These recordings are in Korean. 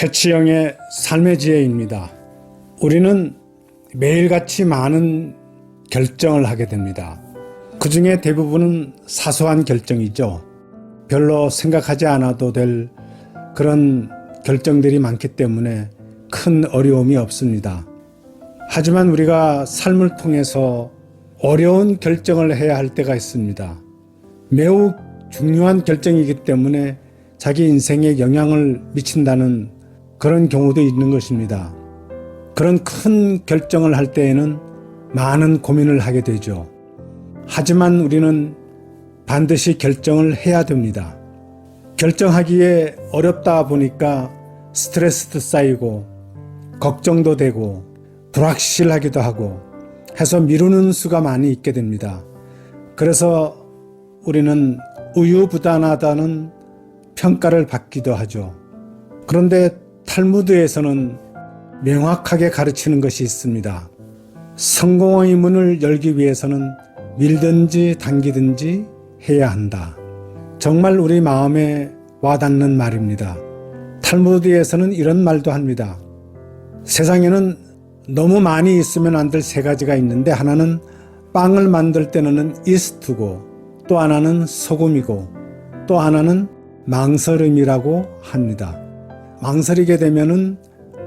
최치영의 삶의 지혜입니다. 우리는 매일같이 많은 결정을 하게 됩니다. 그 중에 대부분은 사소한 결정이죠. 별로 생각하지 않아도 될 그런 결정들이 많기 때문에 큰 어려움이 없습니다. 하지만 우리가 삶을 통해서 어려운 결정을 해야 할 때가 있습니다. 매우 중요한 결정이기 때문에 자기 인생에 영향을 미친다는 그런 경우도 있는 것입니다. 그런 큰 결정을 할 때에는 많은 고민을 하게 되죠. 하지만 우리는 반드시 결정을 해야 됩니다. 결정하기에 어렵다 보니까 스트레스도 쌓이고 걱정도 되고 불확실하기도 하고 해서 미루는 수가 많이 있게 됩니다. 그래서 우리는 우유부단하다는 평가를 받기도 하죠. 그런데 탈무드에서는 명확하게 가르치는 것이 있습니다. 성공의 문을 열기 위해서는 밀든지 당기든지 해야 한다. 정말 우리 마음에 와닿는 말입니다. 탈무드에서는 이런 말도 합니다. 세상에는 너무 많이 있으면 안 될 세 가지가 있는데 하나는 빵을 만들 때 넣는 이스트고 또 하나는 소금이고 또 하나는 망설임이라고 합니다. 망설이게 되면은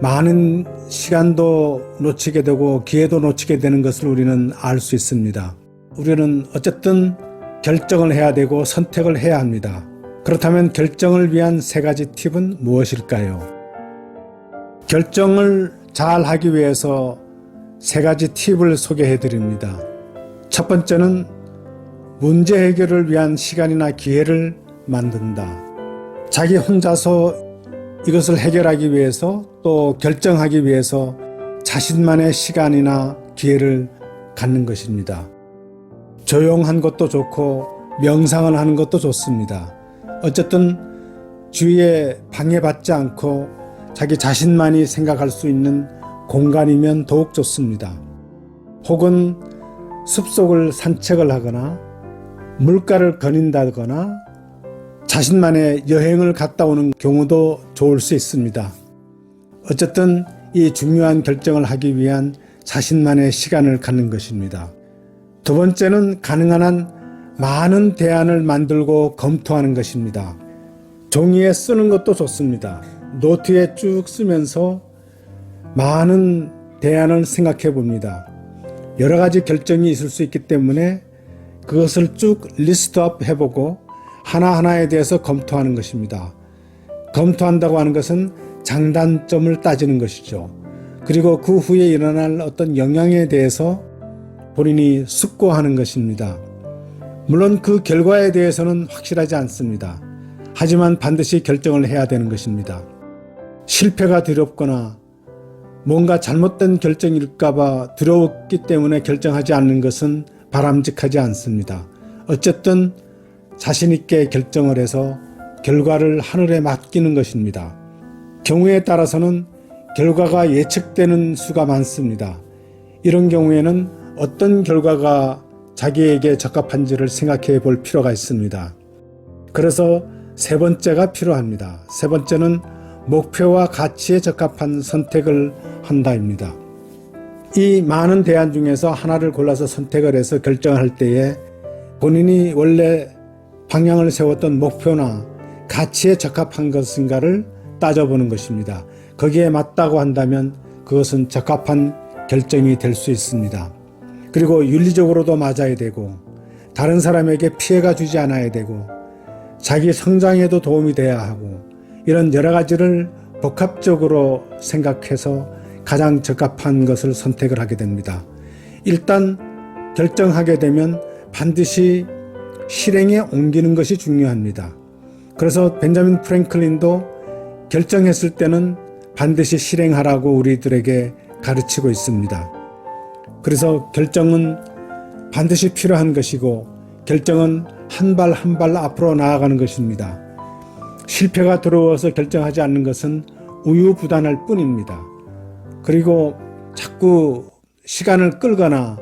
많은 시간도 놓치게 되고 기회도 놓치게 되는 것을 우리는 알 수 있습니다. 우리는 어쨌든 결정을 해야 되고 선택을 해야 합니다. 그렇다면 결정을 위한 세 가지 팁은 무엇일까요? 결정을 잘 하기 위해서 세 가지 팁을 소개해 드립니다. 첫 번째는 문제 해결을 위한 시간이나 기회를 만든다. 자기 혼자서 이것을 해결하기 위해서 또 결정하기 위해서 자신만의 시간이나 기회를 갖는 것입니다. 조용한 것도 좋고 명상을 하는 것도 좋습니다. 어쨌든 주위에 방해받지 않고 자기 자신만이 생각할 수 있는 공간이면 더욱 좋습니다. 혹은 숲속을 산책을 하거나 물가를 거닌다거나 자신만의 여행을 갔다 오는 경우도 좋을 수 있습니다. 어쨌든 이 중요한 결정을 하기 위한 자신만의 시간을 갖는 것입니다. 두 번째는 가능한 한 많은 대안을 만들고 검토하는 것입니다. 종이에 쓰는 것도 좋습니다. 노트에 쭉 쓰면서 많은 대안을 생각해 봅니다. 여러 가지 결정이 있을 수 있기 때문에 그것을 쭉 리스트업 해보고 하나하나에 대해서 검토하는 것입니다. 검토한다고 하는 것은 장단점을 따지는 것이죠. 그리고 그 후에 일어날 어떤 영향에 대해서 본인이 숙고하는 것입니다. 물론 그 결과에 대해서는 확실하지 않습니다. 하지만 반드시 결정을 해야 되는 것입니다. 실패가 두렵거나 뭔가 잘못된 결정일까봐 두려웠기 때문에 결정하지 않는 것은 바람직하지 않습니다. 어쨌든 자신있게 결정을 해서 결과를 하늘에 맡기는 것입니다. 경우에 따라서는 결과가 예측되는 수가 많습니다. 이런 경우에는 어떤 결과가 자기에게 적합한지를 생각해 볼 필요가 있습니다. 그래서 세 번째가 필요합니다. 세 번째는 목표와 가치에 적합한 선택을 한다입니다. 이 많은 대안 중에서 하나를 골라서 선택을 해서 결정할 때에 본인이 원래 방향을 세웠던 목표나 가치에 적합한 것인가를 따져보는 것입니다. 거기에 맞다고 한다면 그것은 적합한 결정이 될 수 있습니다. 그리고 윤리적으로도 맞아야 되고 다른 사람에게 피해가 주지 않아야 되고 자기 성장에도 도움이 돼야 하고 이런 여러 가지를 복합적으로 생각해서 가장 적합한 것을 선택을 하게 됩니다. 일단 결정하게 되면 반드시 실행에 옮기는 것이 중요합니다. 그래서 벤자민 프랭클린도 결정했을 때는 반드시 실행하라고 우리들에게 가르치고 있습니다. 그래서 결정은 반드시 필요한 것이고 결정은 한 발 한 발 앞으로 나아가는 것입니다. 실패가 들어와서 결정하지 않는 것은 우유부단할 뿐입니다. 그리고 자꾸 시간을 끌거나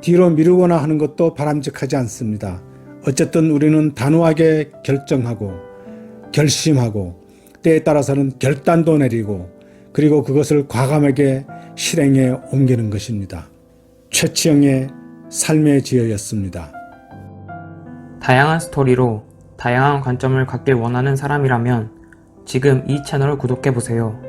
뒤로 미루거나 하는 것도 바람직하지 않습니다. 어쨌든 우리는 단호하게 결정하고 결심하고 때에 따라서는 결단도 내리고 그리고 그것을 과감하게 실행에 옮기는 것입니다. 최치영의 삶의 지혜였습니다. 다양한 스토리로 다양한 관점을 갖길 원하는 사람이라면 지금 이 채널을 구독해보세요.